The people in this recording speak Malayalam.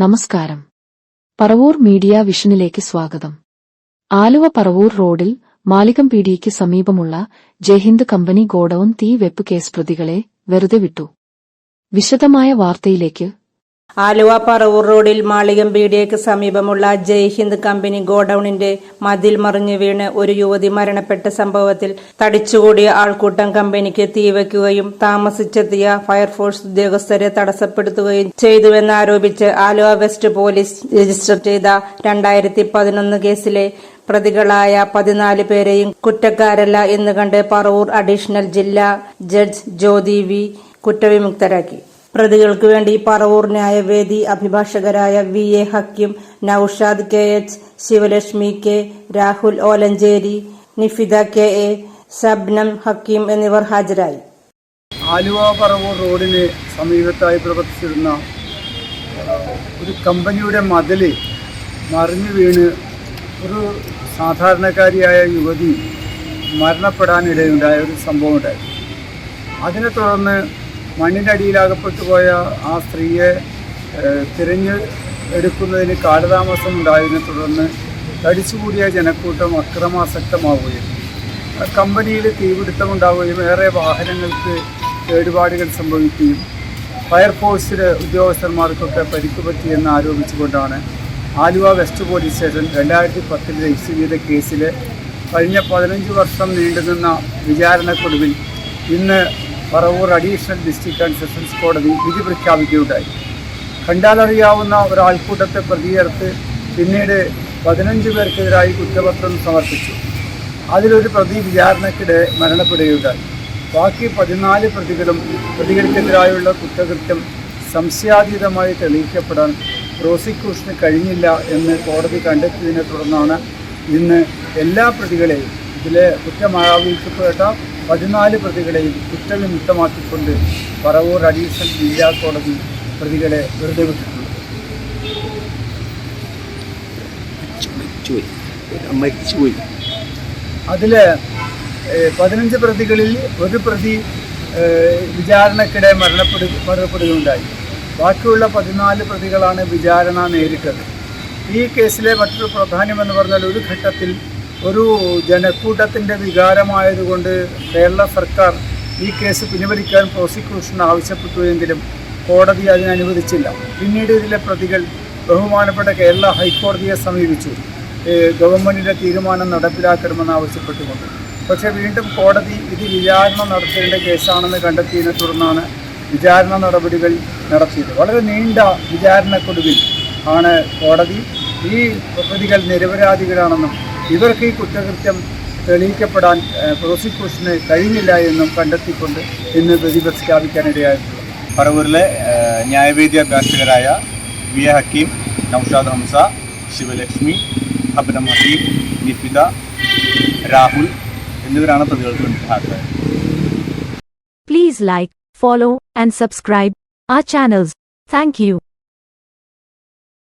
നമസ്കാരം. പറവൂർ മീഡിയ വിഷനിലേക്ക് സ്വാഗതം. ആലുവ പറവൂർ റോഡിൽ മാലികം പീടിയയ്ക്ക് സമീപമുള്ള ജയ്ഹിന്ദ് കമ്പനി ഗോഡൌൺ തീ വെപ്പ് കേസ് പ്രതികളെ വെറുതെ വിട്ടു. വിശദമായ വാർത്തയിലേക്ക് ആലുവ പറവൂർ റോഡിൽ മാളികം പീടിയയ്ക്ക് സമീപമുള്ള ജയ് ഹിന്ദ് കമ്പനി ഗോഡൌണിന്റെ മതിൽ മറിഞ്ഞു വീണ് ഒരു യുവതി മരണപ്പെട്ട സംഭവത്തിൽ തടിച്ചുകൂടിയ ആൾക്കൂട്ടം കമ്പനിക്ക് തീവയ്ക്കുകയും താമസിച്ചെത്തിയ ഫയർഫോഴ്സ് ഉദ്യോഗസ്ഥരെ തടസ്സപ്പെടുത്തുകയും ചെയ്തുവെന്നാരോപിച്ച് ആലുവ വെസ്റ്റ് പോലീസ് രജിസ്റ്റർ ചെയ്ത രണ്ടായിരത്തി പതിനൊന്ന് കേസിലെ പ്രതികളായ പതിനാല് പേരെയും കുറ്റക്കാരല്ല എന്ന് കണ്ട് പറവൂർ അഡീഷണൽ ജില്ലാ ജഡ്ജ് ജ്യോതി വി കുറ്റവിമുക്തരാക്കി. പ്രതികൾക്ക് വേണ്ടി Paravur ന്യായവേദി അഭിഭാഷകരായ V A Hakkim Noushad K H Sivalakshmi K Rahul Olanchery Nifida K A Shabnam Hakkim എന്നിവർ ഹാജരായി. ആലുവ പറവൂർ റോഡിന് സമീപത്തായി പ്രവർത്തിച്ചിരുന്ന ഒരു കമ്പനിയുടെ മതിൽ മറിഞ്ഞു വീണ് ഒരു സാധാരണക്കാരിയായ യുവതി മരണപ്പെടാനിടയുണ്ടായ ഒരു സംഭവം ഉണ്ടായി അതിനെ തുടർന്ന് മണ്ണിന്റെ അടിയിലകപ്പെട്ടു പോയ ആ സ്ത്രീയെ തിരഞ്ഞ് എടുക്കുന്നതിന് കാലതാമസം ഉണ്ടായതിനെ തുടർന്ന് തടിച്ചുകൂടിയ ജനക്കൂട്ടം അക്രമാസക്തമാവുകയും കമ്പനിയിൽ തീപിടുത്തമുണ്ടാവുകയും ഏറെ വാഹനങ്ങൾക്ക് കേടുപാടുകൾ സംഭവിക്കുകയും ഫയർഫോഴ്സിലെ ഉദ്യോഗസ്ഥന്മാർക്കൊക്കെ പരിക്ക് പറ്റിയെന്ന് ആരോപിച്ചുകൊണ്ടാണ് ആലുവ വെസ്റ്റ് പോലീസ് സ്റ്റേഷൻ രണ്ടായിരത്തി പത്തിൽ രജിസ്റ്റർ ചെയ്ത കേസിൽ കഴിഞ്ഞ പതിനഞ്ച് വർഷം നീണ്ടുനിന്ന വിചാരണക്കൊടുവിൽ ഇന്ന് Paravur additional district and sessions കോടതി വിധി പ്രഖ്യാപിക്കുകയുണ്ടായി. കണ്ടാലറിയാവുന്ന ഒരാൾക്കൂട്ടത്തെ പ്രതിയേർത്ത് പിന്നീട് പതിനഞ്ച് പേർക്കെതിരായി കുറ്റപത്രം സമർപ്പിച്ചു. അതിലൊരു പ്രതി വിചാരണക്കിടെ മരണപ്പെടുകയുണ്ടായി. ബാക്കി പതിനാല് പ്രതികളും പ്രതികൾക്കെതിരായുള്ള കുറ്റകൃത്യം സംശയാതീതമായി തെളിയിക്കപ്പെടാൻ പ്രോസിക്യൂഷന് കഴിഞ്ഞില്ല എന്ന് കോടതി കണ്ടെത്തിയതിനെ തുടർന്നാണ് ഇന്ന് എല്ലാ പ്രതികളെയും ഇതിലെ കുറ്റമാരോപിക്കപ്പെട്ട പതിനാല് പ്രതികളെയും കുറ്റവിമുക്തമാക്കിക്കൊണ്ട് പറവൂർ അഡീഷണൽ ജില്ലാ കോടതി പ്രതികളെ വെറുതെ വിട്ടിട്ടുണ്ട്. അതിൽ പതിനഞ്ച് പ്രതികളിൽ ഒരു പ്രതി വിചാരണക്കിടെ മരണപ്പെടു മരണപ്പെടുകയുണ്ടായി. ബാക്കിയുള്ള പതിനാല് പ്രതികളാണ് വിചാരണ നേരിട്ടത്. ഈ കേസിലെ മറ്റൊരു പ്രാധാന്യമെന്ന് പറഞ്ഞാൽ ഒരു ഘട്ടത്തിൽ ഒരു ജനക്കൂട്ടത്തിന്റെ വികാരമായതുകൊണ്ട് കേരള സർക്കാർ ഈ കേസ് പിൻവലിക്കാൻ പ്രോസിക്യൂഷൻ ആവശ്യപ്പെട്ടുവെങ്കിലും കോടതി അതിന് അനുവദിച്ചില്ല. പിന്നീട് ഇതിലെ പ്രതികൾ ബഹുമാനപ്പെട്ട കേരള ഹൈക്കോടതിയെ സമീപിച്ചു. ഗവൺമെന്റിന്റെ തീരുമാനം നടപ്പിലാക്കണമെന്ന് ആവശ്യപ്പെട്ടുകൊണ്ട്. പക്ഷേ വീണ്ടും കോടതി ഇത് വിചാരണ നടത്തേണ്ട കേസാണെന്ന് കണ്ടെത്തിയതിനെ തുടർന്നാണ് വിചാരണ നടപടികൾ നടത്തിയത്. വളരെ നീണ്ട വിചാരണക്കൊടുവിൽ ആണ് കോടതി ഈ പ്രതികൾ നിരപരാധികളാണെന്നും ഇവർക്ക് ഈ കുറ്റകൃത്യം തെളിയിക്കപ്പെടാൻ പ്രോസിക്യൂഷന് കഴിഞ്ഞില്ല എന്നും കണ്ടെത്തിക്കൊണ്ട് ഇന്ന് വിധി പ്രഖ്യാപിക്കാനിടയായിട്ടുള്ളത് പറവൂരിലെ ന്യായവേദി അഭിഭാഷകരായ വി എ ഹക്കീം നൌഷാദ് ഹംസ ശിവലക്ഷ്മി അബ്നം ഹക്കീം നിപിത രാഹുൽ എന്നിവരാണ് പ്രതികൾക്ക് വേണ്ടി ഹാജരായത് Please like, follow, and subscribe our channels. Thank you.